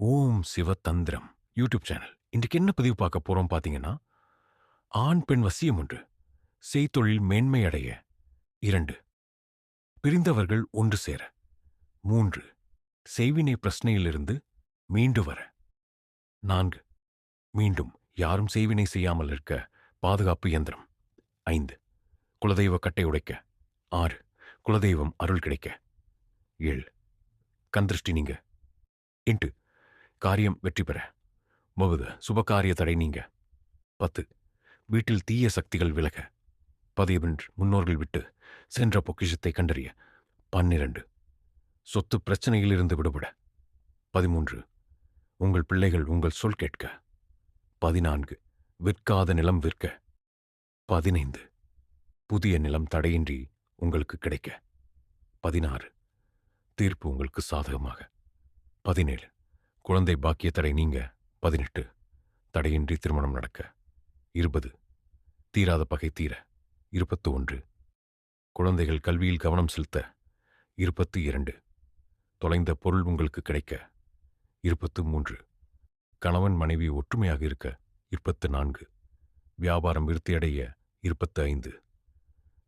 ஓம் சிவதந்திரம் YouTube channel. இன்றைக்கு என்ன பதிவு பார்க்க போறோம் பாத்தீங்கன்னா ஆண் பெண் வசியம் ஒன்று செய்தொழில் மேன்மை அடைய. இரண்டு பிரிந்தவர்கள் ஒன்று சேர. மூன்று செய்வினை பிரச்சனையிலிருந்து மீண்டு வர. நான்கு மீண்டும் யாரும் செய்வினை செய்யாமல் இருக்க பாதுகாப்பு இயந்திரம். ஐந்து குலதெய்வ கட்டை உடைக்க. ஆறு குலதெய்வம் அருள் கிடைக்க. ஏழு கந்திருஷ்டி நீங்க. எட்டு காரியம் வெற்றி பெற. ஒன்பது சுபகாரிய தடை நீங்க. பத்து வீட்டில் தீய சக்திகள் விலக. பதிவென்று முன்னோர்கள் விட்டு சென்ற பொக்கிஷத்தை கண்டறிய. பன்னிரண்டு சொத்து பிரச்சனையிலிருந்து விடுபட. பதிமூன்று உங்கள் பிள்ளைகள் உங்கள் சொல் கேட்க. பதினான்கு விற்காத நிலம் விற்க. பதினைந்து புதிய நிலம் தடையின்றி உங்களுக்கு கிடைக்க. பதினாறு தீர்ப்பு உங்களுக்கு சாதகமாக. பதினேழு குழந்தை பாக்கிய தடை நீங்க பதினெட்டு. தடையின்றி திருமணம் நடக்க. இருபது. தீராத பகை தீர. இருபத்து ஒன்று குழந்தைகள் கல்வியில் கவனம் செலுத்த. இருபத்து இரண்டு. தொலைந்த பொருள் உங்களுக்கு கிடைக்க. இருபத்து மூன்று. கணவன் மனைவி ஒற்றுமையாக இருக்க. இருபத்து நான்கு. வியாபாரம் விருத்தியடைய. இருபத்து ஐந்து.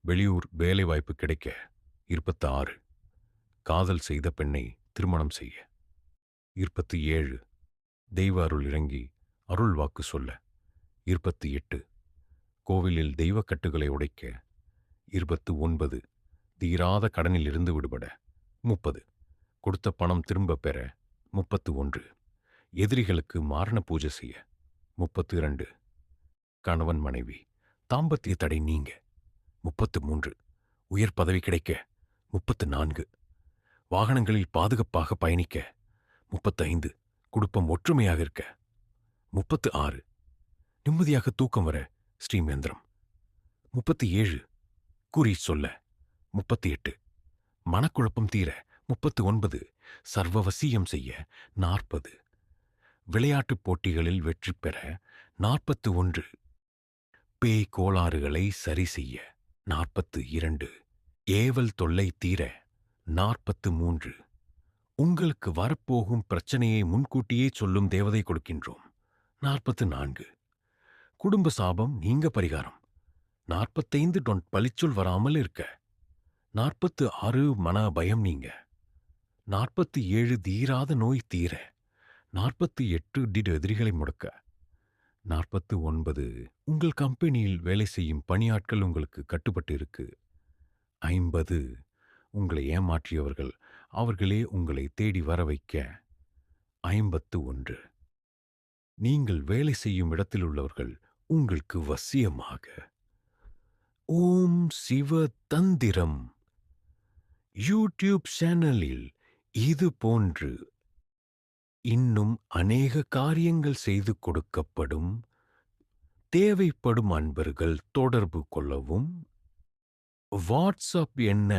வெளியூர் வேலைவாய்ப்பு கிடைக்க. இருபத்து ஆறு. காதல் செய்த பெண்ணை திருமணம் செய்ய. இருபத்தி ஏழு. தெய்வ அருள் இறங்கி அருள் வாக்கு சொல்ல. இருபத்தி எட்டு. கோவிலில் தெய்வக் கட்டுகளை உடைக்க. இருபத்து ஒன்பது. தீராத கடனில் இருந்து விடுபட. முப்பது. கொடுத்த பணம் திரும்பப் பெற. முப்பத்து ஒன்று. எதிரிகளுக்கு மாரண பூஜை செய்ய. முப்பத்து இரண்டு. கணவன் மனைவி தாம்பத்திய தடை நீங்க. முப்பத்து மூன்று. உயர் பதவி கிடைக்க. முப்பத்து நான்கு. வாகனங்களில் பாதுகாப்பாக பயணிக்க. முப்பத்தைந்து. குடும்பம் ஒற்றுமையாக இருக்க. முப்பத்து ஆறு. நிம்மதியாக தூக்கம் வர ஸ்ரீமேந்திரம். முப்பத்தி ஏழு. குறி சொல்ல. முப்பத்தி எட்டு. மனக்குழப்பம் தீர முப்பத்து ஒன்பது. சர்வவசியம் செய்ய நாற்பது. விளையாட்டுப் போட்டிகளில் வெற்றி பெற நாற்பத்து ஒன்று. பேய் கோளாறுகளை சரி செய்ய நாற்பத்து இரண்டு. ஏவல் தொல்லை தீர நாற்பத்து மூன்று. உங்களுக்கு வரப்போகும் பிரச்சனையை முன்கூட்டியே சொல்லும் தேவதை கொடுக்கின்றோம். நாற்பத்து நான்கு. குடும்ப சாபம் நீங்க பரிகாரம். நாற்பத்தைந்து டொன் பழிச்சொல் வராமல் இருக்க. நாற்பத்து ஆறு மன பயம் நீங்க. நாற்பத்து ஏழு தீராத நோய் தீர. நாற்பத்து எட்டு டிட் எதிரிகளை முடக்க. நாற்பத்து ஒன்பது. உங்கள் கம்பெனியில் வேலை செய்யும் பணியாட்கள் உங்களுக்கு கட்டுப்பட்டு இருக்கு. ஐம்பது. உங்களை ஏமாற்றியவர்கள் அவர்களே உங்களை தேடி வர வைக்க ஐம்பத்து ஒன்று. நீங்கள் வேலை செய்யும் இடத்தில் உள்ளவர்கள் உங்களுக்கு வசியமாக. ஓம் சிவ தந்திரம் யூடியூப் சேனலில் இது போன்று இன்னும் அநேக காரியங்கள் செய்து கொடுக்கப்படும் தேவைப்படும் அன்பர்கள் தொடர்பு கொள்ளவும் வாட்ஸ்அப் என்ன